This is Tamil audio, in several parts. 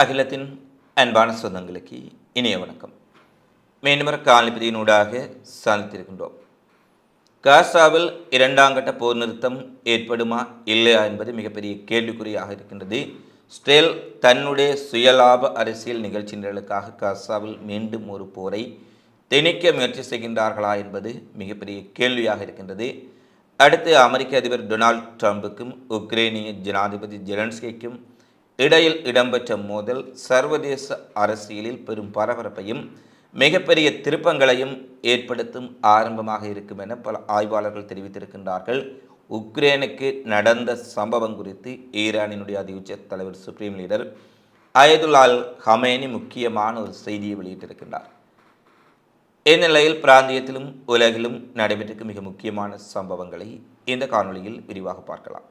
அகிலத்தின் அன்பான சொந்தங்களுக்கு இனிய வணக்கம். மீண்டும் காலிப்பதியினூடாக சாதித்திருக்கின்றோம் காசாவில் இரண்டாம் கட்ட போர் நிறுத்தம் ஏற்படுமா இல்லையா என்பது மிகப்பெரிய கேள்விக்குறியாக இருக்கின்றது. ஸ்டேல் தன்னுடைய சுயலாப அரசியல் நிகழ்ச்சி நிரலுக்காக காசாவில் மீண்டும் ஒரு போரை திணிக்க முயற்சி செய்கின்றார்களா என்பது மிகப்பெரிய கேள்வியாக இருக்கின்றது. அடுத்து அமெரிக்க அதிபர் டொனால்ட் ட்ரம்புக்கும் உக்ரைனிய ஜனாதிபதி ஜெலன்ஸ்கிக்கும் இடையில் இடம்பெற்ற மோதல் சர்வதேச அரசியலில் பெரும் பரபரப்பையும் மிகப்பெரிய திருப்பங்களையும் ஏற்படுத்தும் ஆரம்பமாக இருக்கும் என பல ஆய்வாளர்கள் தெரிவித்திருக்கின்றார்கள். உக்ரைனுக்கு நடந்த சம்பவம் குறித்து ஈரானினுடைய அதிஉச்ச தலைவர் சுப்ரீம் லீடர் அயதுல்லால் ஹமேனி முக்கியமான ஒரு செய்தியை வெளியிட்டிருக்கின்றார். இந்நிலையில் பிராந்தியத்திலும் உலகிலும் நடைபெற்றிருக்கும் மிக முக்கியமான சம்பவங்களை இந்த காணொலியில் விரிவாக பார்க்கலாம்.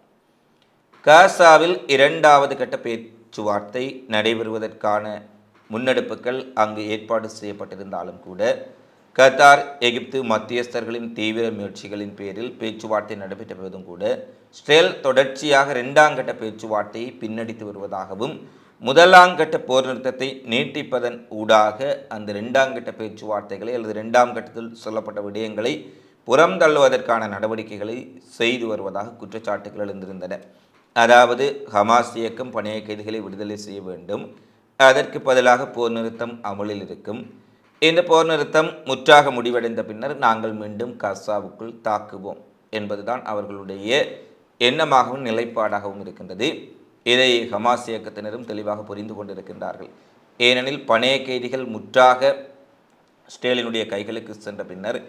காசாவில் இரண்டாவது கட்ட பேச்சுவார்த்தை நடைபெறுவதற்கான முன்னெடுப்புகள் அங்கு ஏற்பாடு செய்யப்பட்டிருந்தாலும் கூட கத்தார் எகிப்து மத்தியஸ்தர்களின் தீவிர முயற்சிகளின் பேரில் பேச்சுவார்த்தை நடைபெற்ற போதும் கூட ஸ்டேல் தொடர்ச்சியாக இரண்டாம் கட்ட பேச்சுவார்த்தையை பின்னடித்து வருவதாகவும் முதலாம் கட்ட போர் நிறுத்தத்தை நீட்டிப்பதன் ஊடாக அந்த இரண்டாம் கட்ட பேச்சுவார்த்தைகளை அல்லது இரண்டாம் கட்டத்தில் சொல்லப்பட்ட விடயங்களை புறம் தள்ளுவதற்கான நடவடிக்கைகளை செய்து வருவதாக குற்றச்சாட்டுகள் எழுந்திருந்தன. அதாவது ஹமாஸ் இயக்கம் பணைய கைதிகளை விடுதலை செய்ய வேண்டும். அதற்கு பதிலாக போர் நிறுத்தம் அமலில் இருக்கும். இந்த போர் நிறுத்தம் முற்றாக முடிவடைந்த பின்னர் நாங்கள் மீண்டும் கசாவுக்குள் தாக்குவோம் என்பதுதான் அவர்களுடைய எண்ணமாகவும் நிலைப்பாடாகவும் இருக்கின்றது. இதை ஹமாஸ் இயக்கத்தினரும் தெளிவாக புரிந்து கொண்டிருக்கின்றார்கள். ஏனெனில் பணைய கைதிகள் முற்றாக ஸ்டேலினுடைய கைகளுக்கு சென்ற பின்னர்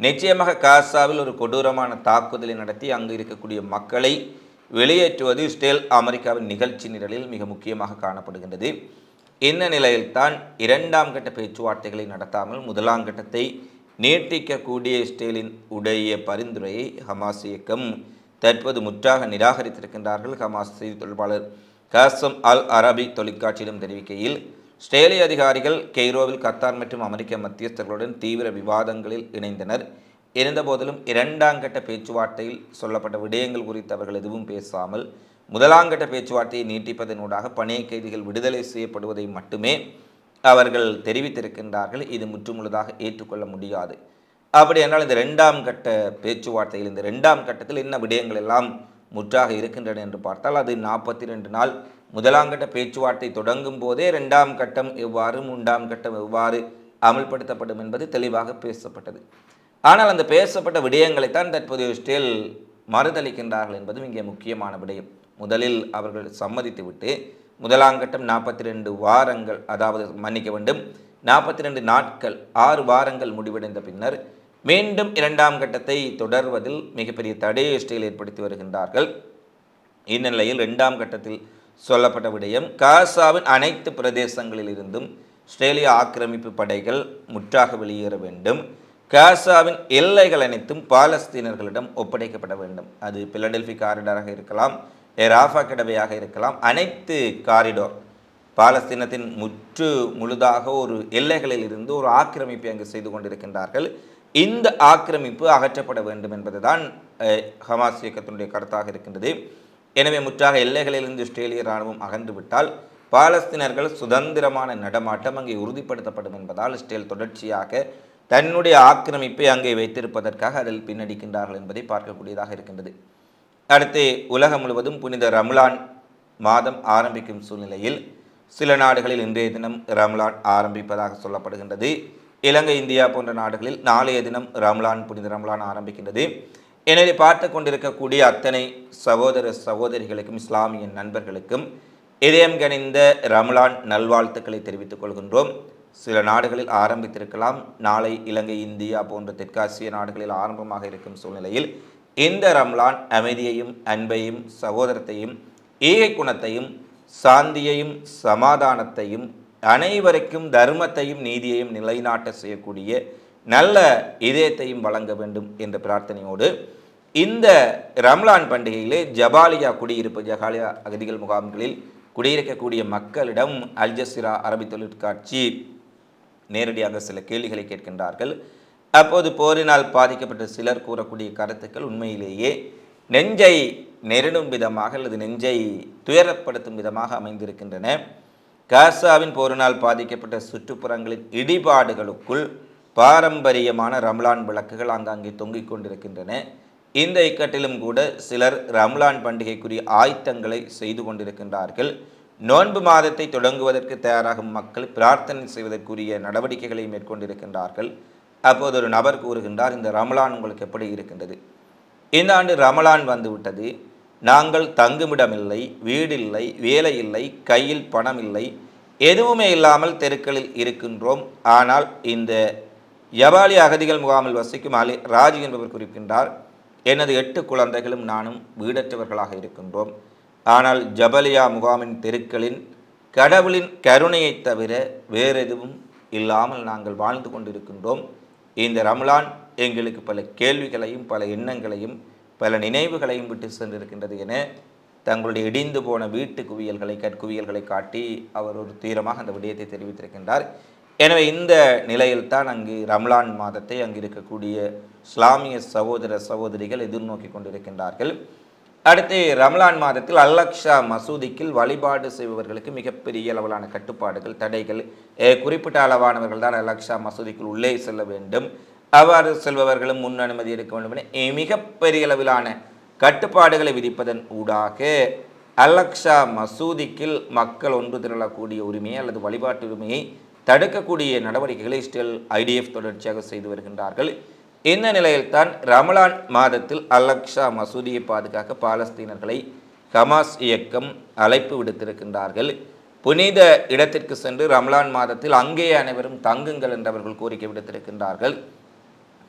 நிச்சயமாக காசாவில் ஒரு கொடூரமான தாக்குதலை நடத்தி அங்கு இருக்கக்கூடிய மக்களை வெளியேற்றுவது ஸ்டேல் அமெரிக்காவின் நிகழ்ச்சி நிரலில் மிக முக்கியமாக காணப்படுகின்றது. இந்த நிலையில்தான் இரண்டாம் கட்ட பேச்சுவார்த்தைகளை நடத்தாமல் முதலாம் கட்டத்தை நீட்டிக்கக்கூடிய ஸ்டேலின் உடைய பரிந்துரையை ஹமாஸ் இயக்கம் தற்போது முற்றாக நிராகரித்திருக்கின்றார்கள். ஹமாஸ் செய்தி தொடர்பாளர் காசம் அல் அரபி தொலைக்காட்சியிடம் தெரிவிக்கையில் ஸ்டேலிய அதிகாரிகள் கெய்ரோவில் கத்தார் மற்றும் அமெரிக்க மத்தியஸ்தர்களுடன் தீவிர விவாதங்களில் இணைந்தனர். இருந்தபோதிலும் இரண்டாம் கட்ட பேச்சுவார்த்தையில் சொல்லப்பட்ட விடயங்கள் குறித்து அவர்கள் எதுவும் பேசாமல் முதலாம் கட்ட பேச்சுவார்த்தையை நீட்டிப்பதனூடாக பணைய கைதிகள் விடுதலை செய்யப்படுவதை மட்டுமே அவர்கள் தெரிவித்திருக்கின்றார்கள். இது முற்றுமுழுதாக ஏற்றுக்கொள்ள முடியாது. அப்படி என்றால் இந்த ரெண்டாம் கட்ட பேச்சுவார்த்தையில் இந்த ரெண்டாம் கட்டத்தில் என்ன விடயங்கள் எல்லாம் முற்றாக இருக்கின்றன என்று பார்த்தால் அது நாற்பத்தி ரெண்டு நாள் முதலாம் கட்ட பேச்சுவார்த்தை தொடங்கும் போதே ரெண்டாம் கட்டம் எவ்வாறு மூன்றாம் கட்டம் எவ்வாறு அமல்படுத்தப்படும் என்பது தெளிவாக பேசப்பட்டது. ஆனால் அந்த பேசப்பட்ட விடயங்களைத்தான் தற்போதைய ஸ்டில் மறுதளிக்கின்றார்கள் என்பதும் இங்கே முக்கியமான விடயம். முதலில் அவர்கள் சம்மதித்துவிட்டு முதலாம் கட்டம் நாற்பத்தி ரெண்டு வாரங்கள் அதாவது மன்னிக்க வேண்டும் நாற்பத்தி ரெண்டு நாட்கள் ஆறு வாரங்கள் முடிவடைந்த பின்னர் மீண்டும் இரண்டாம் கட்டத்தை தொடர்வதில் மிகப்பெரிய தடையை ஸ்டேல் ஏற்படுத்தி வருகின்றார்கள். இந்நிலையில் இரண்டாம் கட்டத்தில் சொல்லப்பட்ட விடயம் காசாவின் அனைத்து பிரதேசங்களில் இருந்தும் ஸ்ட்ரேலிய ஆக்கிரமிப்பு படைகள் முற்றாக வெளியேற வேண்டும். காசாவின் எல்லைகள் அனைத்தும் பாலஸ்தீனர்களிடம் ஒப்படைக்கப்பட வேண்டும். அது பிலடெல்ஃபி காரிடாராக இருக்கலாம் ராஃபா கிடவையாக இருக்கலாம் அனைத்து காரிடோர். பாலஸ்தீனத்தின் முற்று முழுதாக ஒரு எல்லைகளில் இருந்து ஒரு ஆக்கிரமிப்பை அங்கு செய்து கொண்டிருக்கின்றார்கள். இந்த ஆக்கிரமிப்பு அகற்றப்பட வேண்டும் என்பதுதான் ஹமாஸ் இயக்கத்தினுடைய கருத்தாக இருக்கின்றது. எனவே முற்றாக எல்லைகளிலிருந்து இஸ்ரேலிய இராணுவம் அகன்றுவிட்டால் பாலஸ்தீனர்கள் சுதந்திரமான நடமாட்டம் அங்கே உறுதிப்படுத்தப்படும் என்பதால் இஸ்ரேல் தொடர்ச்சியாக தன்னுடைய ஆக்கிரமிப்பை அங்கே வைத்திருப்பதற்காக அதில் பின்னடிக்கின்றார்கள் என்பதை பார்க்கக்கூடியதாக இருக்கின்றது. அடுத்து உலகம் முழுவதும் புனித ரம்லான் மாதம் ஆரம்பிக்கும் சூழ்நிலையில் சில நாடுகளில் இன்றைய தினம் ரம்லான் ஆரம்பிப்பதாக சொல்லப்படுகின்றது. இலங்கை இந்தியா போன்ற நாடுகளில் நாளைய தினம் ரம்லான் புனித ரம்லான் ஆரம்பிக்கின்றது. எனவே பார்த்து கொண்டிருக்கக்கூடிய அத்தனை சகோதர சகோதரிகளுக்கும் இஸ்லாமிய நண்பர்களுக்கும் இதயம் கணிந்த ரம்லான் நல்வாழ்த்துக்களை தெரிவித்துக் கொள்கின்றோம். சில நாடுகளில் ஆரம்பித்திருக்கலாம். நாளை இலங்கை இந்தியா போன்ற தெற்காசிய நாடுகளில் ஆரம்பமாக இருக்கும் சூழ்நிலையில் இந்த ரம்லான் அமைதியையும் அன்பையும் சகோதரத்தையும் ஈகை குணத்தையும் சாந்தியையும் சமாதானத்தையும் அனைவருக்கும் தர்மத்தையும் நீதியையும் நிலைநாட்ட செய்யக்கூடிய நல்ல இதயத்தையும் வழங்க வேண்டும் என்ற பிரார்த்தனையோடு இந்த ரம்லான் பண்டிகையிலே ஜபாலியா குடியிருப்பு ஜகாலியா அகதிகள் முகாம்களில் குடியிருக்கக்கூடிய மக்களிடம் அல்ஜசிரா அரபி தொழிற்காட்சி நேரடியாக சில கேள்விகளை கேட்கின்றார்கள். அப்போது போரினால் பாதிக்கப்பட்ட சிலர் கூறக்கூடிய கருத்துக்கள் உண்மையிலேயே நெஞ்சை நெருடும் விதமாக அல்லது நெஞ்சை துயரப்படுத்தும் விதமாக அமைந்திருக்கின்றன. காசாவின் போரினால் பாதிக்கப்பட்ட சுற்றுப்புறங்களின் இடிபாடுகளுக்குள் பாரம்பரியமான ரம்லான் விளக்குகள் ஆங்காங்கே தொங்கிக் கொண்டிருக்கின்றன. இந்த இக்கட்டிலும் கூட சிலர் ரம்லான் பண்டிகைக்குரிய ஆயத்தங்களை செய்து கொண்டிருக்கின்றார்கள். நோன்பு மாதத்தை தொடங்குவதற்கு தயாராகும் மக்கள் பிரார்த்தனை செய்வதற்குரிய நடவடிக்கைகளை மேற்கொண்டிருக்கின்றார்கள். அப்போது ஒரு நபர் கூறுகின்றார் இந்த ரமலான் உங்களுக்கு எப்படி இருக்கின்றது? இந்த ஆண்டு ரமலான் வந்துவிட்டது. நாங்கள் தங்குமிடமில்லை வீடில்லை வேலை இல்லை கையில் பணம் இல்லை எதுவுமே இல்லாமல் தெருக்களில் இருக்கின்றோம். ஆனால் இந்த யபாலி அகதிகள் முகாமில் வசிக்கும் அலி ராஜ் என்பவர் குறிப்பிட்டார் எனது எட்டு குழந்தைகளும் நானும் வீடற்றவர்களாக இருக்கின்றோம். ஆனால் ஜபலியா முகாமின் தெருக்களின் கடவுளின் கருணையைத் தவிர வேறெதுவும் இல்லாமல் நாங்கள் வாழ்ந்து கொண்டிருக்கின்றோம். இந்த ரம்லான் எங்களுக்கு பல கேள்விகளையும் பல எண்ணங்களையும் பல நினைவுகளையும் விட்டு சென்றிருக்கின்றது என தங்களுடைய இடிந்து போன வீட்டு குவியல்களை கற்குவியல்களை காட்டி அவர் ஒரு தீரமாக அந்த விடயத்தை தெரிவித்திருக்கின்றார். எனவே இந்த நிலையில்தான் அங்கு ரம்லான் மாதத்தை அங்கு இருக்கக்கூடிய இஸ்லாமிய சகோதர சகோதரிகள் எதிர்நோக்கி கொண்டிருக்கின்றார்கள். அடுத்து ரம்லான் மாதத்தில் அல்லக்ஷா மசூதிக்கில் வழிபாடு செய்பவர்களுக்கு மிகப்பெரிய அளவிலான கட்டுப்பாடுகள் தடைகள். குறிப்பிட்ட அளவானவர்கள் தான் அல்லக்ஷா மசூதிக்குள் உள்ளே செல்ல வேண்டும். அவ்வாறு செல்பவர்களும் முன் அனுமதி எடுக்க வேண்டும் என மிகப்பெரிய அளவிலான கட்டுப்பாடுகளை விதிப்பதன் ஊடாக அல்லக்ஷா மசூதிக்கில் மக்கள் ஒன்று திரளக்கூடிய உரிமையை அல்லது வழிபாட்டு உரிமையை தடுக்கக்கூடிய நடவடிக்கைகளை இஸ்ரேல் ஐடிஎஃப் தொடர்ச்சியாக செய்து வருகின்றார்கள். இந்த நிலையில்தான் ரமலான் மாதத்தில் அலக்ஷா மசூதியை பாதுகாக்க பாலஸ்தீனர்களை ஹமாஸ் இயக்கம் அழைப்பு விடுத்திருக்கின்றார்கள். புனித இடத்திற்கு சென்று ரமலான் மாதத்தில் அங்கேயே அனைவரும் தங்குங்கள் என்று அவர்கள் கோரிக்கை விடுத்திருக்கின்றார்கள்.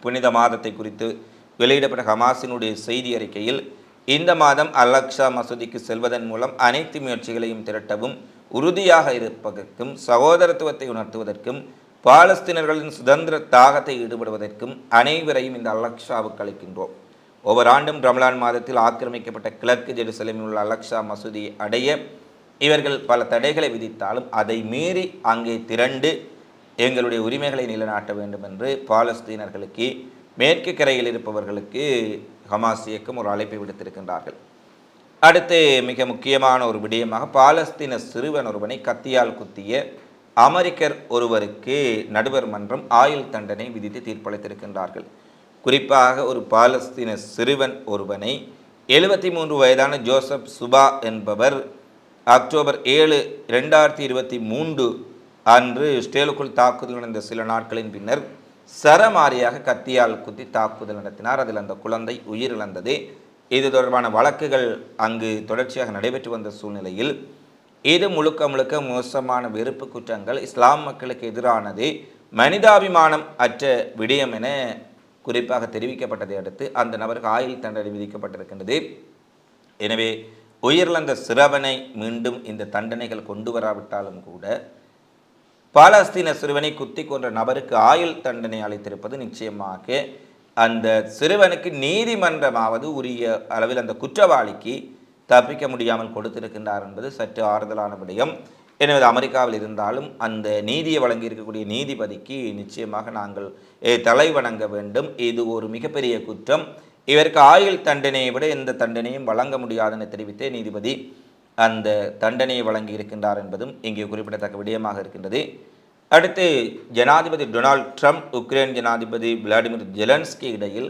புனித மாதத்தை குறித்து வெளியிடப்பட்ட ஹமாஸினுடைய செய்தி அறிக்கையில் இந்த மாதம் அல்லக்ஷா மசூதிக்கு செல்வதன் மூலம் அனைத்து முயற்சிகளையும் திரட்டவும் உறுதியாக இருப்பதற்கும் சகோதரத்துவத்தை உணர்த்துவதற்கும் பாலஸ்தீனர்களின் சுதந்திர தாகத்தை ஈடுபடுவதற்கும் அனைவரையும் இந்த அலக்ஷாவுக்கு அளிக்கின்றோம் ஒவ்வொரு ஆண்டும் ரமலான் மாதத்தில் ஆக்கிரமிக்கப்பட்ட கிழக்கு ஜெருசலேமில் உள்ள அலக்ஷா மசூதியை அடைய இவர்கள் பல தடைகளை விதித்தாலும் அதை மீறி அங்கே திரண்டு எங்களுடைய உரிமைகளை நிலைநாட்ட வேண்டும் என்று பாலஸ்தீனர்களுக்கு மேற்கு கரையில் இருப்பவர்களுக்கு ஹமாஸ் இயக்கம் ஒரு அழைப்பை விடுத்திருக்கின்றார்கள். அடுத்து மிக முக்கியமான ஒரு விடயமாக பாலஸ்தீன சிறுவன் ஒருவனை கத்தியால் குத்திய அமெரிக்கர் ஒருவருக்கு நடுவர் மன்றம் ஆயுள் தண்டனை விதித்து தீர்ப்பளித்திருக்கின்றார்கள். குறிப்பாக ஒரு பாலஸ்தீன சிறுவன் ஒருவனை எழுபத்தி மூன்று வயதான ஜோசப் சுபா என்பவர் அக்டோபர் ஏழு ரெண்டாயிரத்தி இருபத்தி மூன்று அன்று இஸ்ரேலுக்குள் தாக்குதல் நடந்த சில நாட்களின் பின்னர் சரமாரியாக கத்தியால் குத்தி தாக்குதல் நடத்தினார். அதில் அந்த குழந்தை உயிரிழந்தது. இது தொடர்பான வழக்குகள் அங்கு தொடர்ச்சியாக நடைபெற்று வந்த சூழ்நிலையில் இது முழுக்க முழுக்க மோசமான வெறுப்பு குற்றங்கள். இஸ்லாம் மக்களுக்கு எதிரானது மனிதாபிமானம் அற்ற விடயம் என குறிப்பாக தெரிவிக்கப்பட்டதை அடுத்து அந்த நபருக்கு ஆயுள் தண்டனை விதிக்கப்பட்டிருக்கின்றது. எனவே உயிரிழந்த சிறுவனை மீண்டும் இந்த தண்டனைகள் கொண்டு வராவிட்டாலும் கூட பாலஸ்தீன சிறுவனை குத்தி கொன்ற நபருக்கு ஆயுள் தண்டனை அளித்திருப்பது நிச்சயமாக அந்த சிறுவனுக்கு நீதிமன்றமாவது உரிய அளவில் அந்த குற்றவாளிக்கு தப்பிக்க முடியாமல் கொடுத்திருக்கின்றார் என்பது சற்று ஆறுதலான விடயம். எனவே அமெரிக்காவில் இருந்தாலும் அந்த நீதியை வழங்கி இருக்கக்கூடிய நீதிபதிக்கு நிச்சயமாக நாங்கள் தலை வணங்க வேண்டும். இது ஒரு மிகப்பெரிய குற்றம். இவருக்கு ஆயுள் தண்டனையை விட எந்த தண்டனையும் வழங்க முடியாது என தெரிவித்தே நீதிபதி அந்த தண்டனையை வழங்கி இருக்கின்றார் என்பதும் இங்கே குறிப்பிடத்தக்க விடயமாக இருக்கின்றது. அடுத்து ஜனாதிபதி டொனால்ட் ட்ரம்ப் உக்ரைன் ஜனாதிபதி விளாடிமிர் ஜெலன்ஸ்கி இடையில்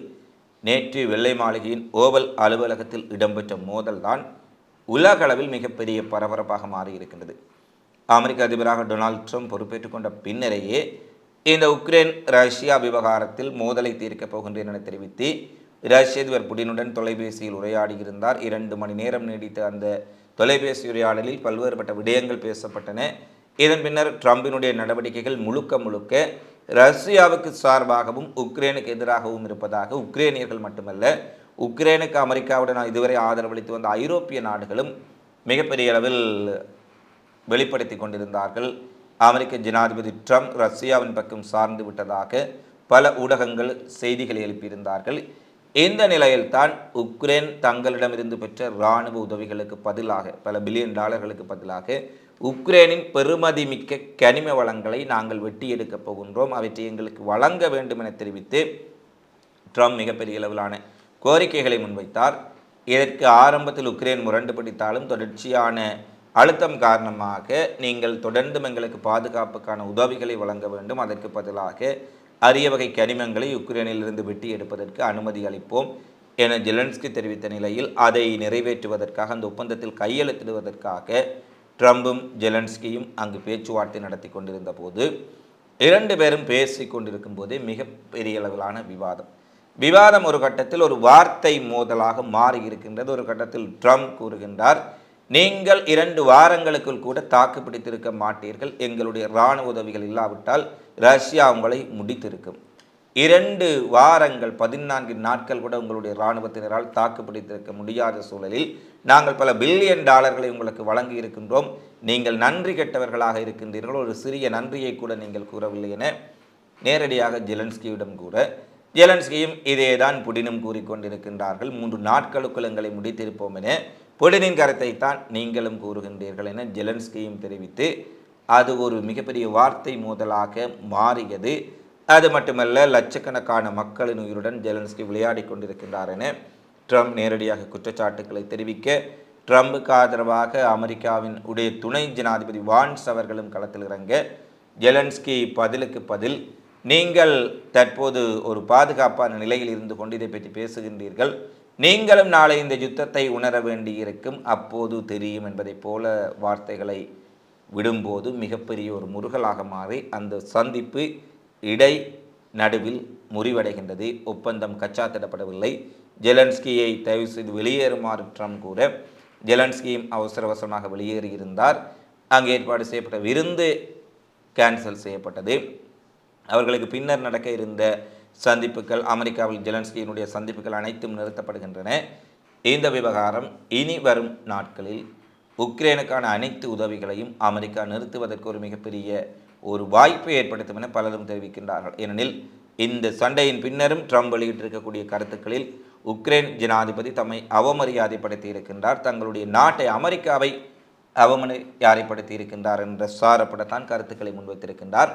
நேற்று வெள்ளை மாளிகையின் ஓவல் அலுவலகத்தில் இடம்பெற்ற மோதல்தான் உலகளவில் மிகப்பெரிய பரபரப்பாக மாறியிருக்கின்றது. அமெரிக்க அதிபராக டொனால்ட் ட்ரம்ப் பொறுப்பேற்றுக் கொண்ட பின்னரேயே இந்த உக்ரைன் ரஷ்யா விவகாரத்தில் மோதலை தீர்க்கப் போகின்றேன் என தெரிவித்து ரஷ்ய அதிபர் புடினுடன் தொலைபேசியில் உரையாடியிருந்தார். இரண்டு மணி நேரம் நீடித்த அந்த தொலைபேசி உரையாடலில் பல்வேறுபட்ட விடயங்கள் பேசப்பட்டன. இதன் பின்னர் ட்ரம்பினுடைய நடவடிக்கைகள் முழுக்க முழுக்க ரஷ்யாவுக்கு சார்பாகவும் உக்ரைனுக்கு எதிராகவும் இருப்பதாக உக்ரைனியர்கள் மட்டுமல்ல உக்ரைனுக்கு அமெரிக்காவுடன் இதுவரை ஆதரவளித்து வந்த ஐரோப்பிய நாடுகளும் மிகப்பெரிய அளவில் வெளிப்படுத்தி கொண்டிருந்தார்கள். அமெரிக்க ஜனாதிபதி ட்ரம்ப் ரஷ்யாவின் பக்கம் சார்ந்து விட்டதாக பல ஊடகங்கள் செய்திகளை எழுப்பியிருந்தார்கள். இந்த நிலையில்தான் உக்ரைன் தங்களிடமிருந்து பெற்ற இராணுவ உதவிகளுக்கு பதிலாக பல பில்லியன் டாலர்களுக்கு பதிலாக உக்ரைனின் பெருமதிமிக்க கனிம வளங்களை நாங்கள் வெட்டி எடுக்கப் போகின்றோம். அவற்றை எங்களுக்கு வழங்க வேண்டும் என தெரிவித்து ட்ரம்ப் மிகப்பெரிய அளவிலான கோரிக்கைகளை முன்வைத்தார். இதற்கு ஆரம்பத்தில் உக்ரைன் முரண்டு பிடித்தாலும் தொடர்ச்சியான அழுத்தம் காரணமாக நீங்கள் தொடர்ந்தும் எங்களுக்கு பாதுகாப்புக்கான உதவிகளை வழங்க வேண்டும். அதற்கு பதிலாக அரிய வகை கனிமங்களை உக்ரைனிலிருந்து வெட்டி எடுப்பதற்கு அனுமதி அளிப்போம் என ஜெலன்ஸ்கி தெரிவித்த நிலையில் அதை நிறைவேற்றுவதற்காக அந்த ஒப்பந்தத்தில் கையெழுத்திடுவதற்காக ட்ரம்பும் ஜெலன்ஸ்கியும் அங்கு பேச்சுவார்த்தை நடத்தி கொண்டிருந்த போது இரண்டு பேரும் பேசிக் கொண்டிருக்கும் போதே மிகப்பெரிய அளவிலான விவாதம். விவாதம் ஒரு கட்டத்தில் ஒரு வார்த்தை மோதலாக மாறி இருக்கின்றது ஒரு கட்டத்தில் ட்ரம்ப் கூறுகின்றார் நீங்கள் இரண்டு வாரங்களுக்குள் கூட தாக்கு பிடித்திருக்க மாட்டீர்கள். எங்களுடைய இராணுவ உதவிகள் இல்லாவிட்டால் ரஷ்யா உங்களை முடித்திருக்கும். இரண்டு வாரங்கள் பதினான்கு நாட்கள் கூட உங்களுடைய இராணுவத்தினரால் தாக்குப்பிடித்திருக்க முடியாத சூழலில் நாங்கள் பல பில்லியன் டாலர்களை உங்களுக்கு வழங்கி இருக்கின்றோம். நீங்கள் நன்றி கெட்டவர்களாக இருக்கின்றீர்கள். ஒரு சிறிய நன்றியை கூட நீங்கள் கூறவில்லை என நேரடியாக ஜெலன்ஸ்கியிடம் கூற ஜெலன்ஸ்கியும் இதேதான் புடினும் கூறிக்கொண்டிருக்கின்றார்கள் மூன்று நாட்களுக்குள் எங்களை முடித்திருப்போம் என புடினின் கருத்தை தான் நீங்களும் கூறுகின்றீர்கள் என ஜெலன்ஸ்கியும் தெரிவித்து அது ஒரு மிகப்பெரிய வார்த்தை மோதலாக மாறியது. அது மட்டுமல்ல லட்சக்கணக்கான மக்களின் உயிருடன் ஜெலன்ஸ்கி விளையாடி கொண்டிருக்கின்றார் என ட்ரம்ப் நேரடியாக குற்றச்சாட்டுக்களை தெரிவிக்க ட்ரம்புக்கு ஆதரவாக அமெரிக்காவின் உடைய துணை ஜனாதிபதி வான்ஸ் அவர்களும் களத்தில் இறங்க ஜெலன்ஸ்கி பதிலுக்கு பதில் நீங்கள் தற்போது ஒரு பாதுகாப்பான நிலையில் இருந்து கொண்டு இதை பற்றி பேசுகின்றீர்கள். நீங்களும் நாளை இந்த யுத்தத்தை உணர வேண்டியிருக்கும். அப்போது தெரியும் என்பதைப் போல வார்த்தைகளை விடும்போது மிகப்பெரிய ஒரு முருகலாக மாறி அந்த சந்திப்பு இடை நடுவில் முறிவடைகின்றது. ஒப்பந்தம் கச்சாத்திடப்படவில்லை. ஜெலன்ஸ்கியை தயவு செய்து வெளியேறுமாறு ட்ரம்ப் கூற ஜெலன்ஸ்கியும் அவசர அவசரமாக வெளியேறியிருந்தார். அங்கு ஏற்பாடு செய்யப்பட்ட விருந்து கேன்சல் செய்யப்பட்டது. அவர்களுக்கு பின்னர் நடக்க இருந்த சந்திப்புகள் அமெரிக்காவில் ஜெலன்ஸ்கியினுடைய சந்திப்புகள் அனைத்தும் நிறுத்தப்படுகின்றன. இந்த விவகாரம் இனி வரும் நாட்களில் உக்ரைனுக்கான அனைத்து உதவிகளையும் அமெரிக்கா நிறுத்துவதற்கு ஒரு மிகப்பெரிய ஒரு வாய்ப்பை ஏற்படுத்தும் என பலரும் தெரிவிக்கின்றார்கள். ஏனெனில் இந்த சண்டையின் பின்னரும் ட்ரம்ப் வெளியிட்டிருக்கக்கூடிய கருத்துக்களில் உக்ரைன் ஜனாதிபதி தம்மை அவமரியாதைப்படுத்தி இருக்கின்றார். தங்களுடைய நாட்டை அமெரிக்காவை அவமரியாதைப்படுத்தி இருக்கின்றார் என்ற சாரப்படத்தான் கருத்துக்களை முன்வைத்திருக்கின்றார்.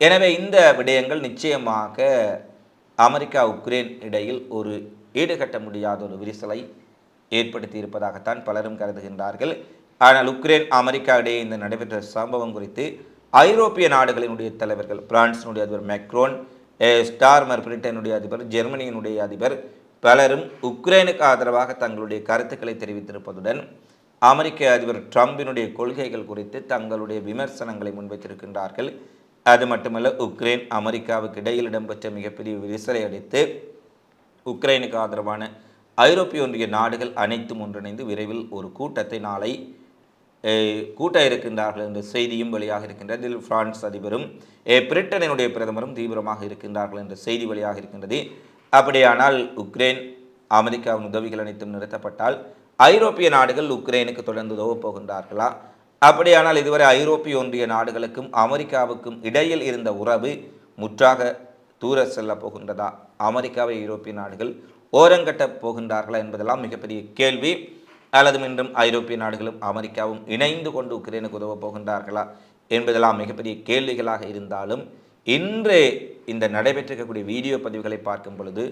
எனவே இந்த விடயங்கள் நிச்சயமாக அமெரிக்கா உக்ரைன் இடையில் ஒரு ஈடுகட்ட முடியாத ஒரு விரிசலை ஏற்படுத்தி இருப்பதாகத்தான் பலரும் கருதுகின்றார்கள். ஆனால் உக்ரைன் அமெரிக்கா இடையே இந்த நடைபெற்ற சம்பவம் குறித்து ஐரோப்பிய நாடுகளினுடைய தலைவர்கள் பிரான்சினுடைய அதிபர் மேக்ரோன் ஸ்டார்மர் பிரிட்டனுடைய அதிபர் ஜெர்மனியினுடைய அதிபர் பலரும் உக்ரைனுக்கு ஆதரவாக தங்களுடைய கருத்துக்களை தெரிவித்திருப்பதுடன் அமெரிக்க அதிபர் ட்ரம்பினுடைய கொள்கைகள் குறித்து தங்களுடைய விமர்சனங்களை முன்வைத்திருக்கின்றார்கள். அது மட்டுமல்ல உக்ரைன் அமெரிக்காவுக்கு இடையில் இடம்பெற்ற மிகப்பெரிய விரிசலை அடித்து உக்ரைனுக்கு ஆதரவான ஐரோப்பிய ஒன்றிய நாடுகள் அனைத்தும் ஒன்றிணைந்து விரைவில் ஒரு கூட்டத்தை நாளை கூட்ட இருக்கின்றார்கள் என்ற செய்தியும் வெளியாக இருக்கின்றது. இதில் பிரான்ஸ் அதிபரும் பிரிட்டனினுடைய பிரதமரும் தீவிரமாக இருக்கின்றார்கள் என்ற செய்தி வெளியாக இருக்கின்றது. அப்படியானால் உக்ரைன் அமெரிக்காவின் உதவிகள் அனைத்தும் நிறுத்தப்பட்டால் ஐரோப்பிய நாடுகள் உக்ரைனுக்கு தொடர்ந்து உதவப் போகின்றார்களா? அப்படியானால் இதுவரை ஐரோப்பிய ஒன்றிய நாடுகளுக்கும் அமெரிக்காவுக்கும் இடையில் இருந்த உறவு முற்றாக தூர செல்ல போகின்றதா? அமெரிக்காவை ஐரோப்பிய நாடுகள் ஓரங்கட்ட போகின்றார்களா என்பதெல்லாம் மிகப்பெரிய கேள்வி. அல்லது மீண்டும் ஐரோப்பிய நாடுகளும் அமெரிக்காவும் இணைந்து கொண்டு உக்ரைனுக்கு உதவப் போகின்றார்களா என்பதெல்லாம் மிகப்பெரிய கேள்விகளாக இருந்தாலும் இன்று இந்த நடைபெற்றிருக்கக்கூடிய வீடியோ பதிவுகளை பார்க்கும் பொழுது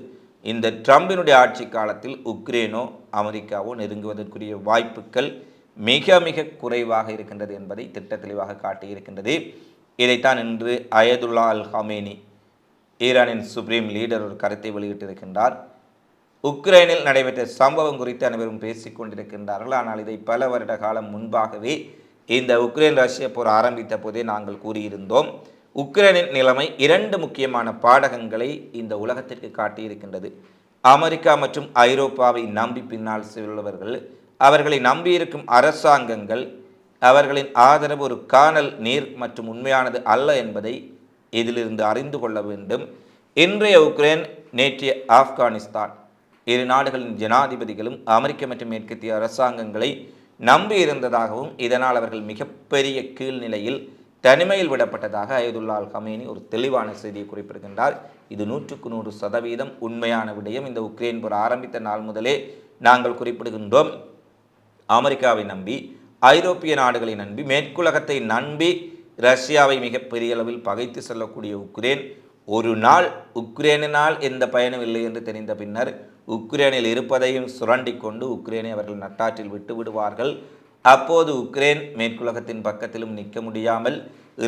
இந்த ட்ரம்பினுடைய ஆட்சி காலத்தில் உக்ரைனோ அமெரிக்காவோ நெருங்குவதற்குரிய வாய்ப்புகள் மிக மிக குறைவாக இருக்கின்றது என்பதை திட்ட தெளிவாக காட்டியிருக்கின்றது. இதைத்தான் இன்று அயதுல்லா அல் ஹமேனி ஈரானின் சுப்ரீம் லீடர் ஒரு கருத்தை வெளியிட்டிருக்கின்றார். உக்ரைனில் நடைபெற்ற சம்பவம் குறித்து அனைவரும் பேசிக் கொண்டிருக்கின்றார்கள். ஆனால் இதை பல வருட காலம் முன்பாகவே இந்த உக்ரைன் ரஷ்ய போர் ஆரம்பித்த போதே நாங்கள் கூறியிருந்தோம். உக்ரைனின் நிலைமை இரண்டு முக்கியமான பாடகங்களை இந்த உலகத்திற்கு காட்டியிருக்கின்றது. அமெரிக்கா மற்றும் ஐரோப்பாவை நம்பி பின்னால் செல்பவர்கள் அவர்களை நம்பியிருக்கும் அரசாங்கங்கள் அவர்களின் ஆதரவு ஒரு காணல் நீர் மற்றும் உண்மையானது அல்ல என்பதை இதிலிருந்து அறிந்து கொள்ள வேண்டும். இன்றைய உக்ரைன் நேற்றைய ஆப்கானிஸ்தான். இரு நாடுகளின் ஜனாதிபதிகளும் அமெரிக்க மற்றும் மேற்கத்திய அரசாங்கங்களை நம்பி இருந்ததாகவும் இதனால் அவர்கள் மிகப்பெரிய கீழ்நிலையில் தனிமையில் விடப்பட்டதாக அயதுல்லா அல் ஹமேனி ஒரு தெளிவான செய்தியை குறிப்பிடுகின்றார். இது நூற்றுக்கு நூறு சதவீதம் உண்மையான விடயம். இந்த உக்ரைன் போர் ஆரம்பித்த நாள் முதலே நாங்கள் குறிப்பிடுகின்றோம். அமெரிக்காவை நம்பி ஐரோப்பிய நாடுகளை நம்பி மேற்குலகத்தை நம்பி ரஷ்யாவை மிகப்பெரிய அளவில் பகைத்து செல்லக்கூடிய உக்ரைன் ஒரு நாள் உக்ரைனினால் எந்த பயனும் இல்லை என்று தெரிந்த பின்னர் உக்ரைனில் இருப்பதையும் சுரண்டி கொண்டு உக்ரைனை அவர்கள் நட்டாற்றில் விட்டு விடுவார்கள். அப்போது உக்ரைன் மேற்குலகத்தின் பக்கத்திலும் நிற்க முடியாமல்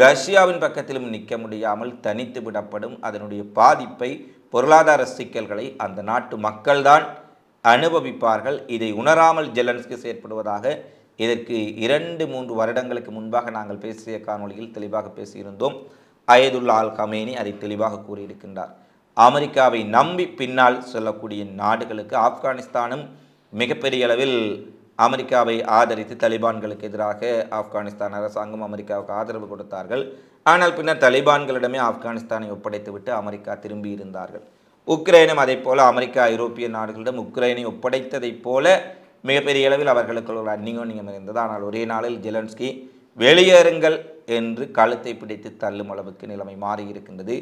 ரஷ்யாவின் பக்கத்திலும் நிற்க முடியாமல் தனித்து விடப்படும் அதனுடைய பாதிப்பை பொருளாதார சிக்கல்களை அந்த நாட்டு மக்கள்தான் அனுபவிப்பார்கள். இதை உணராமல் ஜெலன்ஸ்கி செயற்படுவதாக இதற்கு இரண்டு மூன்று வருடங்களுக்கு முன்பாக நாங்கள் பேசிய காணொலியில் தெளிவாக பேசியிருந்தோம். அயதுல்லா அல் கமேனி அதை தெளிவாக கூறியிருக்கின்றார். அமெரிக்காவை நம்பி பின்னால் சொல்லக்கூடிய நாடுகளுக்கு ஆப்கானிஸ்தானும் மிகப்பெரிய அளவில் அமெரிக்காவை ஆதரித்து தலிபான்களுக்கு எதிராக ஆப்கானிஸ்தான் அரசாங்கம் அமெரிக்காவுக்கு ஆதரவு கொடுத்தார்கள். ஆனால் பின்னர் தலிபான்களிடமே ஆப்கானிஸ்தானை ஒப்படைத்துவிட்டு அமெரிக்கா திரும்பி இருந்தார்கள். உக்ரைனும் அதே போல அமெரிக்கா ஐரோப்பிய நாடுகளிடம் உக்ரைனை ஒப்படைத்ததைப் போல மிகப்பெரிய அளவில் அவர்களுக்கு ஒரு அந்நியோன்யம் இருந்தது. ஆனால் ஒரே நாளில் ஜெலன்ஸ்கி வெளியேறுங்கள் என்று கழுத்தை பிடித்து தள்ளும் அளவுக்கு நிலைமை மாறியிருக்கின்றது.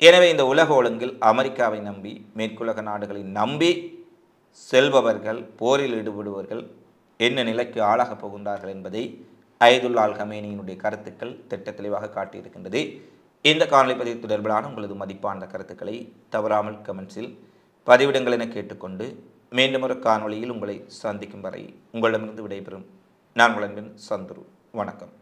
எனவே இந்த உலக ஒழுங்கில் அமெரிக்காவை நம்பி மேற்குலக நாடுகளை நம்பி செல்பவர்கள் போரில் ஈடுபடுபவர்கள் என்ன நிலைக்கு ஆளாகப் போகின்றார்கள் என்பதை ஐதுல்லால் ஹமேனியினுடைய கருத்துக்கள் திட்ட தெளிவாக காட்டியிருக்கின்றது. இந்த காணொலி பதிவு தொடர்பிலான உங்களது மதிப்பான கருத்துக்களை தவறாமல் கமெண்ட்ஸில் பதிவிடுங்கள் என கேட்டுக்கொண்டு மீண்டும் ஒரு காணொளியில் உங்களை சந்திக்கும் வரை உங்களிடமிருந்து விடைபெறும். நான் உங்களின் சந்துரு. வணக்கம்.